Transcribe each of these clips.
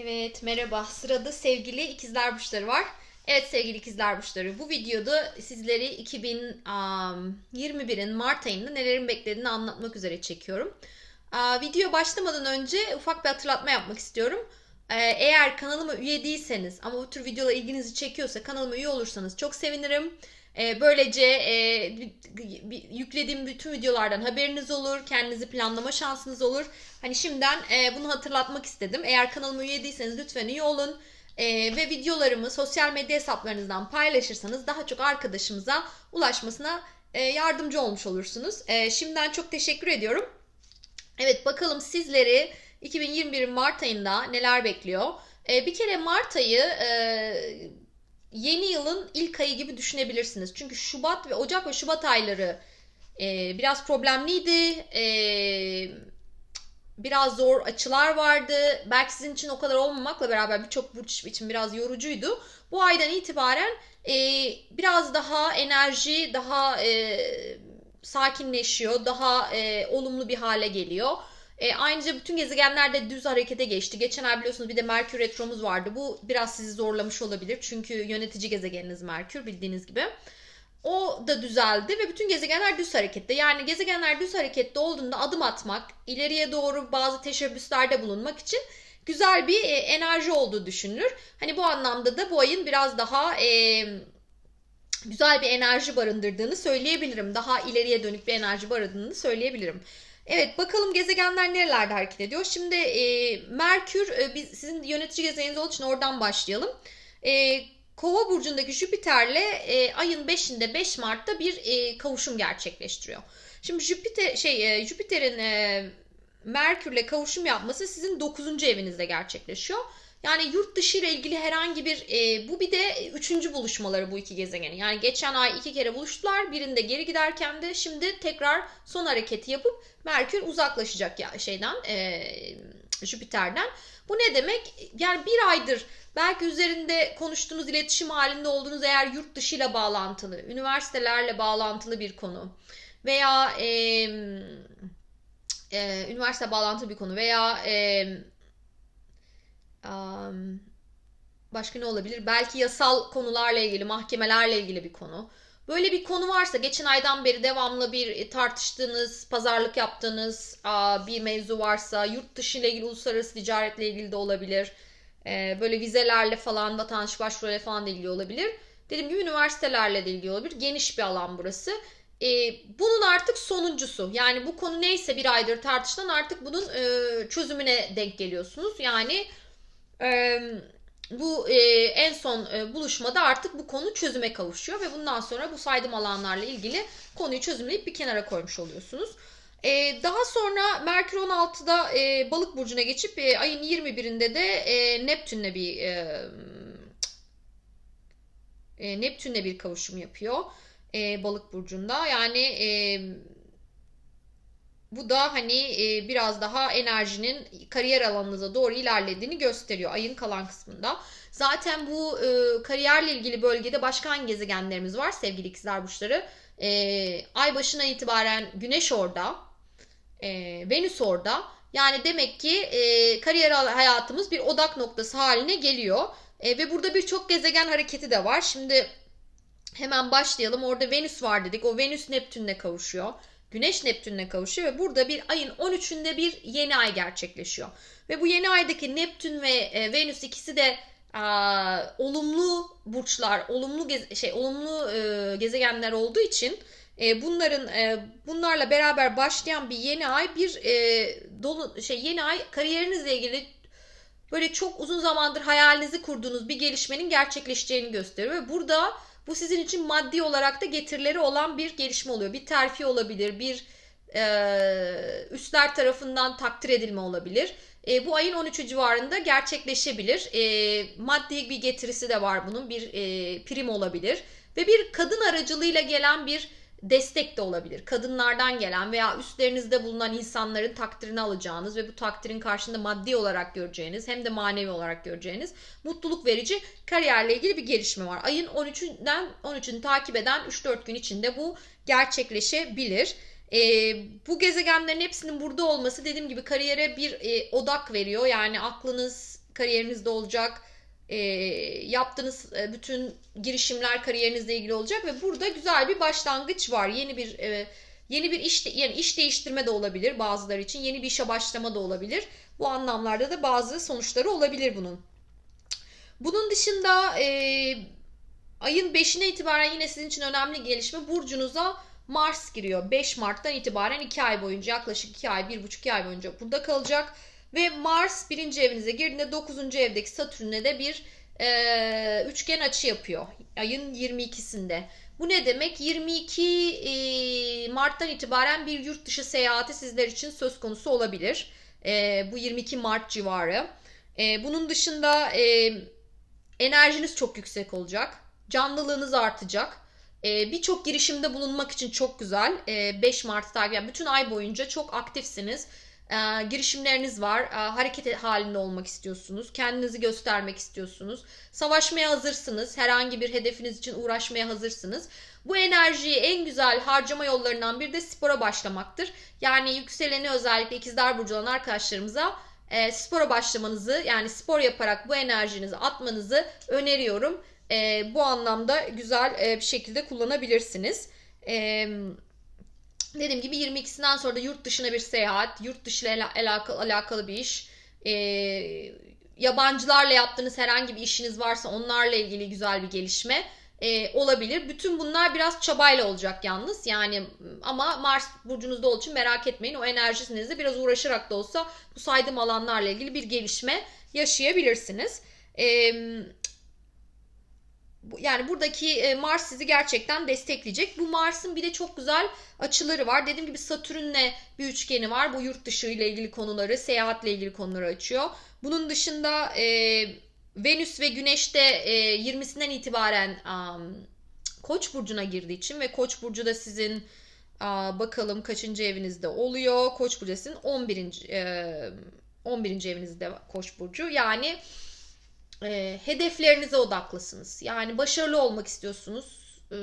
Evet merhaba. Sırada sevgili ikizler burçları var. Evet sevgili ikizler burçları bu videoda sizleri 2021'in Mart ayında nelerin beklediğini anlatmak üzere çekiyorum. Video başlamadan önce ufak bir hatırlatma yapmak istiyorum. Ee, Eğer kanalıma üye değilseniz ama bu tür videolar ilginizi çekiyorsa kanalıma üye olursanız çok sevinirim. Ee, Böylece e, bir- yüklediğim bütün videolardan haberiniz olur. Kendinizi planlama şansınız olur. Hani şimdiden e, bunu hatırlatmak istedim. Eğer kanalıma üye değilseniz lütfen üye olun. E, ve videolarımı sosyal medya hesaplarınızdan paylaşırsanız daha çok arkadaşımıza ulaşmasına e, yardımcı olmuş olursunuz. E, şimdiden çok teşekkür ediyorum. Evet bakalım sizleri 2021 Mart ayında neler bekliyor? E, bir kere Mart ayı e, yeni yılın ilk ayı gibi düşünebilirsiniz. Çünkü Şubat ve Ocak ve Şubat ayları e, biraz problemliydi. E, biraz zor açılar vardı. Belki sizin için o kadar olmamakla beraber birçok burç için biraz yorucuydu. Bu aydan itibaren e, biraz daha enerji, daha e, sakinleşiyor, daha e, olumlu bir hale geliyor. E, ayrıca bütün gezegenler de düz harekete geçti. Geçen ay biliyorsunuz bir de Merkür Retromuz vardı. Bu biraz sizi zorlamış olabilir. Çünkü yönetici gezegeniniz Merkür bildiğiniz gibi. O da düzeldi ve bütün gezegenler düz harekette. Yani gezegenler düz harekette olduğunda adım atmak, ileriye doğru bazı teşebbüslerde bulunmak için güzel bir e, enerji olduğu düşünülür. Hani bu anlamda da bu ayın biraz daha e, güzel bir enerji barındırdığını söyleyebilirim. Daha ileriye dönük bir enerji barındırdığını söyleyebilirim. Evet bakalım gezegenler nerelerde hareket ediyor. Şimdi e, Merkür e, biz, sizin yönetici gezegeniniz olduğu için oradan başlayalım. E, Kova burcundaki Jüpiter'le e, ayın 5'inde 5 Mart'ta bir e, kavuşum gerçekleştiriyor. Şimdi Jüpiter şey e, Jüpiter'in e, Merkür'le kavuşum yapması sizin 9. evinizde gerçekleşiyor. Yani yurt dışı ile ilgili herhangi bir e, bu bir de üçüncü buluşmaları bu iki gezegenin. Yani geçen ay iki kere buluştular. Birinde geri giderken de şimdi tekrar son hareketi yapıp Merkür uzaklaşacak ya şeyden e, Jüpiter'den. Bu ne demek? Yani bir aydır belki üzerinde konuştuğunuz iletişim halinde olduğunuz eğer yurt dışı ile bağlantılı, üniversitelerle bağlantılı bir konu veya e, e, üniversite bağlantılı bir konu veya e, um, başka ne olabilir? Belki yasal konularla ilgili, mahkemelerle ilgili bir konu. Böyle bir konu varsa geçen aydan beri devamlı bir tartıştığınız, pazarlık yaptığınız bir mevzu varsa yurt dışı ile ilgili, uluslararası ticaretle ilgili de olabilir. Ee, böyle vizelerle falan, vatandaş başvurularıyla falan da ilgili olabilir. Dediğim gibi üniversitelerle de ilgili olabilir. Geniş bir alan burası. Ee, bunun artık sonuncusu. Yani bu konu neyse bir aydır tartışılan artık bunun e, çözümüne denk geliyorsunuz. Yani e, bu e, en son e, buluşmada artık bu konu çözüme kavuşuyor ve bundan sonra bu saydığım alanlarla ilgili konuyu çözümleyip bir kenara koymuş oluyorsunuz. E, daha sonra Merkür 16'da e, Balık burcuna geçip e, ayın 21'inde de e, Neptün'le bir e, e, Neptün'le bir kavuşum yapıyor e, Balık burcunda. Yani e, bu da hani e, biraz daha enerjinin kariyer alanınıza doğru ilerlediğini gösteriyor ayın kalan kısmında. Zaten bu e, kariyerle ilgili bölgede başka hangi gezegenlerimiz var sevgili ikizler burçları? E, ay başına itibaren Güneş orada, e, Venüs orada. Yani demek ki e, kariyer hayatımız bir odak noktası haline geliyor. E, ve burada birçok gezegen hareketi de var. Şimdi hemen başlayalım. Orada Venüs var dedik. O Venüs Neptün'le kavuşuyor. Güneş Neptün'le kavuşuyor ve burada bir ayın 13'ünde bir yeni ay gerçekleşiyor. Ve bu yeni aydaki Neptün ve e, Venüs ikisi de e, olumlu burçlar, olumlu gez- şey, olumlu e, gezegenler olduğu için e, bunların e, bunlarla beraber başlayan bir yeni ay bir e, dolu şey yeni ay kariyerinizle ilgili böyle çok uzun zamandır hayalinizi kurduğunuz bir gelişmenin gerçekleşeceğini gösteriyor ve burada bu sizin için maddi olarak da getirileri olan bir gelişme oluyor. Bir terfi olabilir, bir e, üstler tarafından takdir edilme olabilir. E, bu ayın 13'ü civarında gerçekleşebilir. E, maddi bir getirisi de var bunun. Bir e, prim olabilir. Ve bir kadın aracılığıyla gelen bir destek de olabilir. Kadınlardan gelen veya üstlerinizde bulunan insanların takdirini alacağınız ve bu takdirin karşında maddi olarak göreceğiniz hem de manevi olarak göreceğiniz mutluluk verici kariyerle ilgili bir gelişme var. Ayın 13'ünden 13'ünü takip eden 3-4 gün içinde bu gerçekleşebilir. E, bu gezegenlerin hepsinin burada olması dediğim gibi kariyere bir e, odak veriyor. Yani aklınız kariyerinizde olacak. E, yaptığınız e, bütün girişimler kariyerinizle ilgili olacak ve burada güzel bir başlangıç var. Yeni bir e, yeni bir iş yani iş değiştirme de olabilir bazıları için. Yeni bir işe başlama da olabilir. Bu anlamlarda da bazı sonuçları olabilir bunun. Bunun dışında e, ayın 5'ine itibaren yine sizin için önemli gelişme burcunuza Mars giriyor. 5 Mart'tan itibaren 2 ay boyunca yaklaşık 2 ay 1,5-2 ay boyunca burada kalacak. Ve Mars birinci evinize girdiğinde 9. evdeki Satürn'e de bir e, üçgen açı yapıyor. Ayın 22'sinde. Bu ne demek? 22 e, Mart'tan itibaren bir yurt dışı seyahati sizler için söz konusu olabilir. E, bu 22 Mart civarı. E, bunun dışında e, enerjiniz çok yüksek olacak. Canlılığınız artacak. E, Birçok girişimde bulunmak için çok güzel. E, 5 Mart'ta yani bütün ay boyunca çok aktifsiniz. E, girişimleriniz var. E, hareket halinde olmak istiyorsunuz. Kendinizi göstermek istiyorsunuz. Savaşmaya hazırsınız. Herhangi bir hedefiniz için uğraşmaya hazırsınız. Bu enerjiyi en güzel harcama yollarından biri de spora başlamaktır. Yani yükseleni özellikle ikizler burcu olan arkadaşlarımıza e, spora başlamanızı yani spor yaparak bu enerjinizi atmanızı öneriyorum. E, bu anlamda güzel e, bir şekilde kullanabilirsiniz. E, dediğim gibi 22'sinden sonra da yurt dışına bir seyahat, yurt dışı ile alakalı, alakalı bir iş, e, yabancılarla yaptığınız herhangi bir işiniz varsa onlarla ilgili güzel bir gelişme e, olabilir. Bütün bunlar biraz çabayla olacak yalnız. Yani ama Mars burcunuzda olduğu için merak etmeyin. O enerjisinizde biraz uğraşarak da olsa bu saydığım alanlarla ilgili bir gelişme yaşayabilirsiniz. E, yani buradaki Mars sizi gerçekten destekleyecek. Bu Mars'ın bir de çok güzel açıları var. Dediğim gibi Satürn'le bir üçgeni var. Bu yurt dışı ile ilgili konuları, seyahatle ilgili konuları açıyor. Bunun dışında e, Venüs ve Güneş de e, 20'sinden itibaren um, Koç burcuna girdiği için ve Koç burcu da sizin a, bakalım kaçıncı evinizde oluyor. Koç burcu sizin 11. E, 11. evinizde Koç burcu. Yani e, hedeflerinize odaklısınız. Yani başarılı olmak istiyorsunuz. E,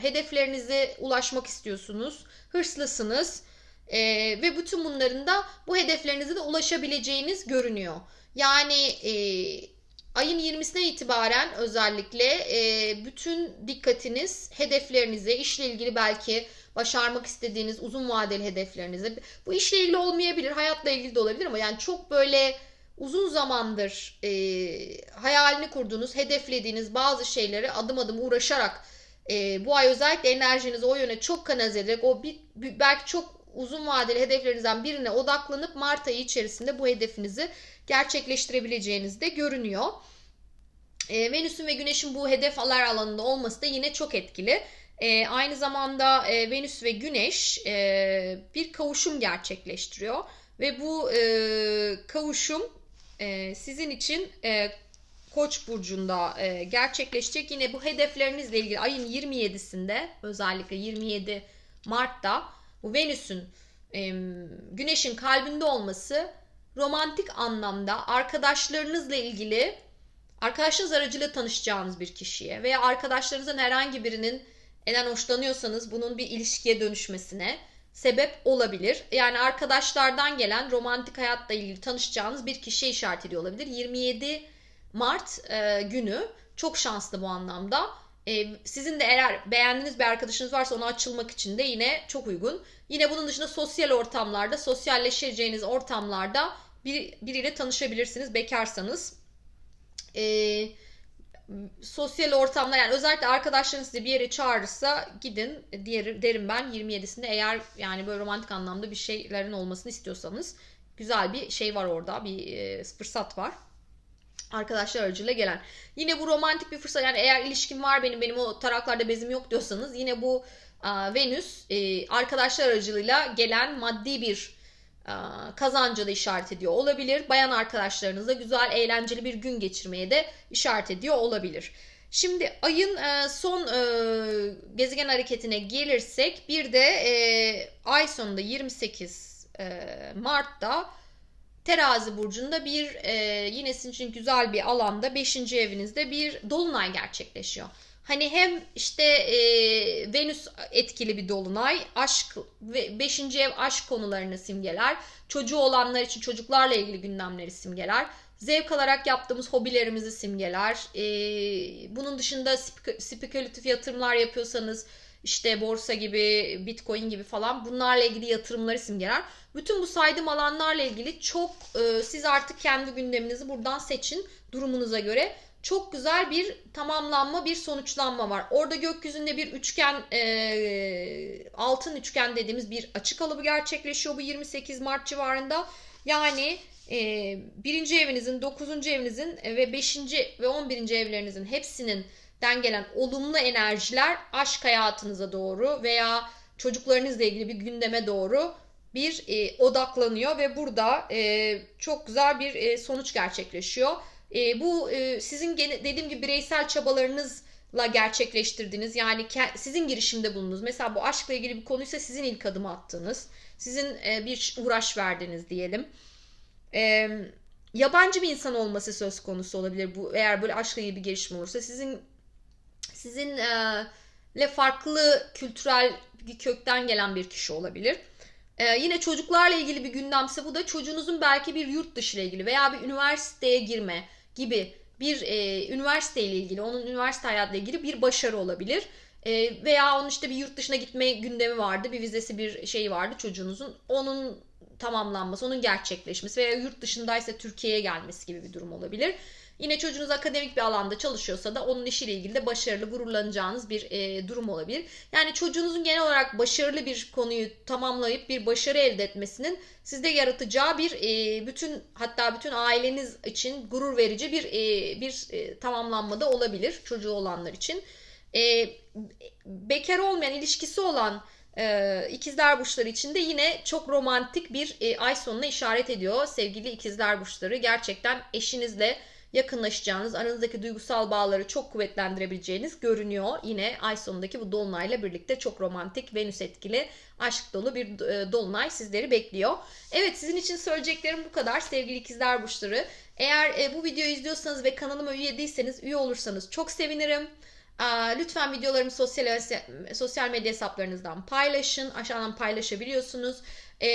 hedeflerinize ulaşmak istiyorsunuz. Hırslısınız. E, ve bütün bunların da bu hedeflerinize de ulaşabileceğiniz görünüyor. Yani e, ayın 20'sine itibaren özellikle e, bütün dikkatiniz hedeflerinize, işle ilgili belki başarmak istediğiniz uzun vadeli hedeflerinize. Bu işle ilgili olmayabilir, hayatla ilgili de olabilir ama yani çok böyle uzun zamandır e, hayalini kurduğunuz, hedeflediğiniz bazı şeyleri adım adım uğraşarak e, bu ay özellikle enerjinizi o yöne çok kanalize ederek o bir, belki çok uzun vadeli hedeflerinizden birine odaklanıp Mart ayı içerisinde bu hedefinizi gerçekleştirebileceğiniz de görünüyor. E, Venüs'ün ve Güneş'in bu hedefler alanında olması da yine çok etkili. E, aynı zamanda e, Venüs ve Güneş e, bir kavuşum gerçekleştiriyor ve bu e, kavuşum e, sizin için e, Koç burcunda e, gerçekleşecek. Yine bu hedeflerinizle ilgili ayın 27'sinde özellikle 27 Mart'ta bu Venüs'ün e, Güneş'in kalbinde olması romantik anlamda arkadaşlarınızla ilgili arkadaşınız aracılığıyla tanışacağınız bir kişiye veya arkadaşlarınızın herhangi birinin neden hoşlanıyorsanız bunun bir ilişkiye dönüşmesine sebep olabilir. Yani arkadaşlardan gelen romantik hayatla ilgili tanışacağınız bir kişiye işaret ediyor olabilir. 27 Mart e, günü çok şanslı bu anlamda. E, sizin de eğer beğendiğiniz bir arkadaşınız varsa ona açılmak için de yine çok uygun. Yine bunun dışında sosyal ortamlarda, sosyalleşeceğiniz ortamlarda bir, biriyle tanışabilirsiniz bekarsanız. Eee sosyal ortamda yani özellikle arkadaşlarınız sizi bir yere çağırırsa gidin diğer derim ben 27'sinde eğer yani böyle romantik anlamda bir şeylerin olmasını istiyorsanız güzel bir şey var orada bir e, fırsat var arkadaşlar aracılığıyla gelen. Yine bu romantik bir fırsat yani eğer ilişkim var benim benim o taraklarda bezim yok diyorsanız yine bu a, Venüs e, arkadaşlar aracılığıyla gelen maddi bir kazanca da işaret ediyor olabilir. Bayan arkadaşlarınızla güzel eğlenceli bir gün geçirmeye de işaret ediyor olabilir. Şimdi ayın son gezegen hareketine gelirsek bir de ay sonunda 28 Mart'ta Terazi burcunda bir yine sizin için güzel bir alanda 5. evinizde bir dolunay gerçekleşiyor. Hani hem işte e, Venüs etkili bir dolunay, aşk ve 5. ev aşk konularını simgeler. Çocuğu olanlar için çocuklarla ilgili gündemleri simgeler. Zevk alarak yaptığımız hobilerimizi simgeler. E, bunun dışında spek- spekülatif yatırımlar yapıyorsanız işte borsa gibi, bitcoin gibi falan bunlarla ilgili yatırımları simgeler. Bütün bu saydığım alanlarla ilgili çok e, siz artık kendi gündeminizi buradan seçin durumunuza göre. Çok güzel bir tamamlanma, bir sonuçlanma var. Orada gökyüzünde bir üçgen, e, altın üçgen dediğimiz bir açı kalıbı gerçekleşiyor bu 28 Mart civarında. Yani e, birinci evinizin, dokuzuncu evinizin ve beşinci ve on birinci evlerinizin hepsinin den gelen olumlu enerjiler aşk hayatınıza doğru veya çocuklarınızla ilgili bir gündeme doğru bir e, odaklanıyor ve burada e, çok güzel bir e, sonuç gerçekleşiyor. E, bu e, sizin gene, dediğim gibi bireysel çabalarınızla gerçekleştirdiğiniz yani sizin girişimde bulunduğunuz mesela bu aşkla ilgili bir konuysa sizin ilk adımı attığınız sizin e, bir uğraş verdiğiniz diyelim. E, yabancı bir insan olması söz konusu olabilir bu eğer böyle aşkla ilgili bir gelişme olursa sizin sizinle farklı kültürel bir kökten gelen bir kişi olabilir. Ee, yine çocuklarla ilgili bir gündemse bu da çocuğunuzun belki bir yurt dışı ile ilgili veya bir üniversiteye girme gibi bir e, üniversite ile ilgili, onun üniversite hayatıyla ilgili bir başarı olabilir. E, veya onun işte bir yurt dışına gitme gündemi vardı, bir vizesi bir şey vardı çocuğunuzun. Onun tamamlanması, onun gerçekleşmesi veya yurt dışındaysa Türkiye'ye gelmesi gibi bir durum olabilir. Yine çocuğunuz akademik bir alanda çalışıyorsa da onun işiyle ilgili de başarılı, gururlanacağınız bir e, durum olabilir. Yani çocuğunuzun genel olarak başarılı bir konuyu tamamlayıp bir başarı elde etmesinin sizde yaratacağı bir e, bütün hatta bütün aileniz için gurur verici bir e, bir e, tamamlanma da olabilir çocuğu olanlar için. E, bekar olmayan, ilişkisi olan e, ikizler burçları için de yine çok romantik bir e, ay sonuna işaret ediyor sevgili ikizler burçları. Gerçekten eşinizle yakınlaşacağınız, aranızdaki duygusal bağları çok kuvvetlendirebileceğiniz görünüyor. Yine ay sonundaki bu dolunayla birlikte çok romantik, Venüs etkili, aşk dolu bir e, dolunay sizleri bekliyor. Evet sizin için söyleyeceklerim bu kadar sevgili ikizler burçları. Eğer e, bu videoyu izliyorsanız ve kanalıma üye değilseniz üye olursanız çok sevinirim. Lütfen videolarımı sosyal, sosyal medya hesaplarınızdan paylaşın. Aşağıdan paylaşabiliyorsunuz. E,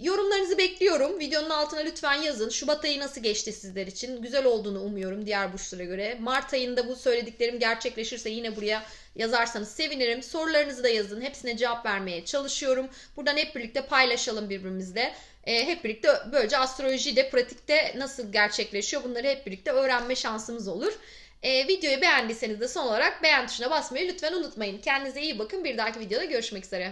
yorumlarınızı bekliyorum. Videonun altına lütfen yazın. Şubat ayı nasıl geçti sizler için? Güzel olduğunu umuyorum diğer burçlara göre. Mart ayında bu söylediklerim gerçekleşirse yine buraya yazarsanız sevinirim. Sorularınızı da yazın. Hepsine cevap vermeye çalışıyorum. Buradan hep birlikte paylaşalım birbirimizle. E, hep birlikte böylece astroloji de pratikte nasıl gerçekleşiyor bunları hep birlikte öğrenme şansımız olur. E, videoyu beğendiyseniz de son olarak beğen tuşuna basmayı lütfen unutmayın. Kendinize iyi bakın. Bir dahaki videoda görüşmek üzere.